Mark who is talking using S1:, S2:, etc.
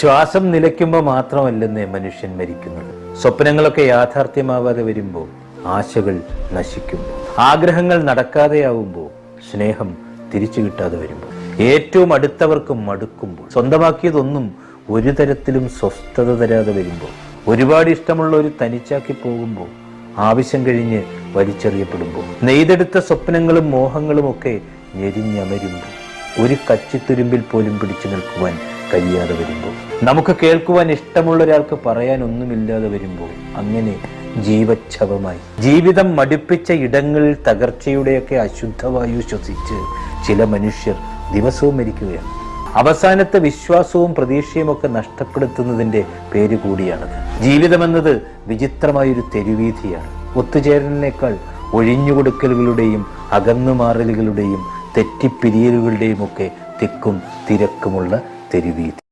S1: ശ്വാസം നിലയ്ക്കുമ്പോൾ മാത്രമല്ലെന്നേ മനുഷ്യൻ മരിക്കുന്നത്. സ്വപ്നങ്ങളൊക്കെ യാഥാർത്ഥ്യമാവാതെ വരുമ്പോൾ ആശകൾ നശിക്കുമ്പോൾ ആഗ്രഹങ്ങൾ നടക്കാതെയാവുമ്പോൾ സ്നേഹം തിരിച്ചു കിട്ടാതെ വരുമ്പോൾ ഏറ്റവും അടുത്തവർക്ക് മടുക്കുമ്പോൾ സ്വന്തമാക്കിയതൊന്നും ഒരു തരത്തിലും സ്വസ്ഥത തരാതെ വരുമ്പോൾ ഒരുപാട് ഇഷ്ടമുള്ള ഒരു തനിച്ചാക്കി പോകുമ്പോൾ ആവശ്യം കഴിഞ്ഞ് വലിച്ചെറിയപ്പെടുമ്പോൾ നെയ്തെടുത്ത സ്വപ്നങ്ങളും മോഹങ്ങളും ഒക്കെ ഞെരിഞ്ഞമരുമ്പോൾ ഒരു കച്ചിത്തുരുമ്പിൽ പോലും പിടിച്ചു നിൽക്കുവാൻ കഴിയാതെ വരുമ്പോൾ. നമുക്ക് കേൾക്കുവാൻ ഇഷ്ടമുള്ള ഒരാൾക്ക് പറയാൻ ഒന്നുമില്ലാതെ വരുമ്പോൾ അങ്ങനെ ജീവച്ഛവമായി. ജീവിതം മടുപ്പിച്ച ഇടങ്ങളിൽ തകർച്ചയുടെയൊക്കെ അശുദ്ധവായു ശ്വസിച്ച് ചില മനുഷ്യർ ദിവസവും മരിക്കുകയാണ്. അവസാനത്തെ വിശ്വാസവും പ്രതീക്ഷയും ഒക്കെ നഷ്ടപ്പെടുത്തുന്നതിന്റെ പേര് കൂടിയാണത്. ജീവിതമെന്നത് വിചിത്രമായൊരു തെരുവീഥിയാണ്. ഒത്തുചേരലിനേക്കാൾ ഒഴിഞ്ഞുകൊടുക്കലുകളുടെയും അകന്നുമാറലുകളുടെയും തെറ്റിപ്പിരിയലുകളുടെയും ഒക്കെ തിക്കും തിരക്കുമുള്ള तेरी वीत